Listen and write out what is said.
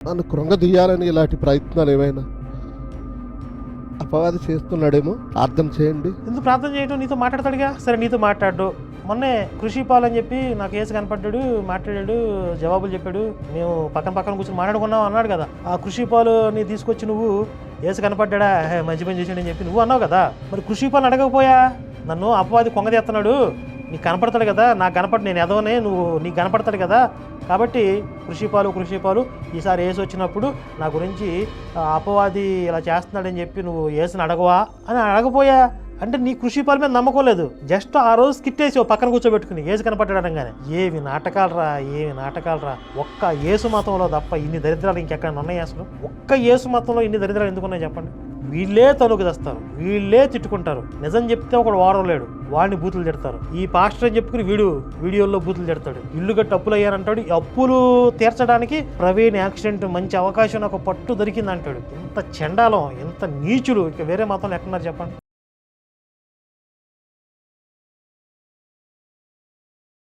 నన్ను కృంగదీయాలని ఇలాంటి ప్రయత్నాలు ఏమైనా అపవాది చేస్తున్నాడేమో అర్థం చేయండి. ఎందుకు ప్రార్థన చేయడం నీతో మాట్లాడతాడుగా? సరే నీతో మాట్లాడు. మొన్నే కృషి పాల్ అని చెప్పి నాకు కేసు కనపడ్డాడు మాట్లాడాడు జవాబులు చెప్పాడు. మేము పక్కన పక్కన కూర్చొని మాట్లాడుకున్నాం అన్నాడు కదా. ఆ కృషి పాలుని తీసుకొచ్చి నువ్వు ఏసు కనపడ్డా మంచి పని చేసాడని చెప్పి నువ్వు అన్నావు కదా. మరి కృషి పాలు అడగకపోయా? నన్ను అపవాది కొంగదేస్తున్నాడు నీకు కనపడతాడు కదా నాకు కనపడి నేను ఎదవనే నువ్వు నీకు కనపడతాడు కదా. కాబట్టి కృషిపాలు కృషిపాలు ఈసారి ఏసు వచ్చినప్పుడు నా గురించి అపవాది ఇలా చేస్తున్నాడని చెప్పి నువ్వు ఏసుని అడగవా? అని అడగపోయా. అంటే నీ కృషిపాల మీద నమ్మకం లేదు. జస్ట్ ఆ రోజు స్కిట్టేసి పక్కన కూర్చోబెట్టుకుని ఏసు కనపడ్డాడు అనగానే ఏవి నాటకాలు రా ఏవి నాటకాలు రా ఒక్క ఏసు మతంలో తప్ప ఇన్ని దరిద్రాలు ఇంకెక్కడ ఉన్నాయి అసలు? ఒక్క ఏసు మతంలో ఇన్ని దరిద్రాలు ఎందుకున్నాయి చెప్పండి. వీళ్ళే తనుకు తెస్తారు వీళ్ళే తిట్టుకుంటారు. నిజం చెప్తే ఒకడు వారం లేడు వాడిని బూతులు తిడతారు. ఈ పాస్టర్ అని చెప్పుకుని వీడు వీడియోల్లో బూతులు తిడతాడు. ఇల్లు కట్టి అప్పులు అయ్యానంటాడు అప్పులు తీర్చడానికి ప్రవీణ్ యాక్సిడెంట్ మంచి అవకాశం ఒక పట్టు దొరికింది అంటాడు ఇంత చెండాలం ఇంత నీచులు ఇక వేరే మతంలో ఎక్కడున్నారు చెప్పండి.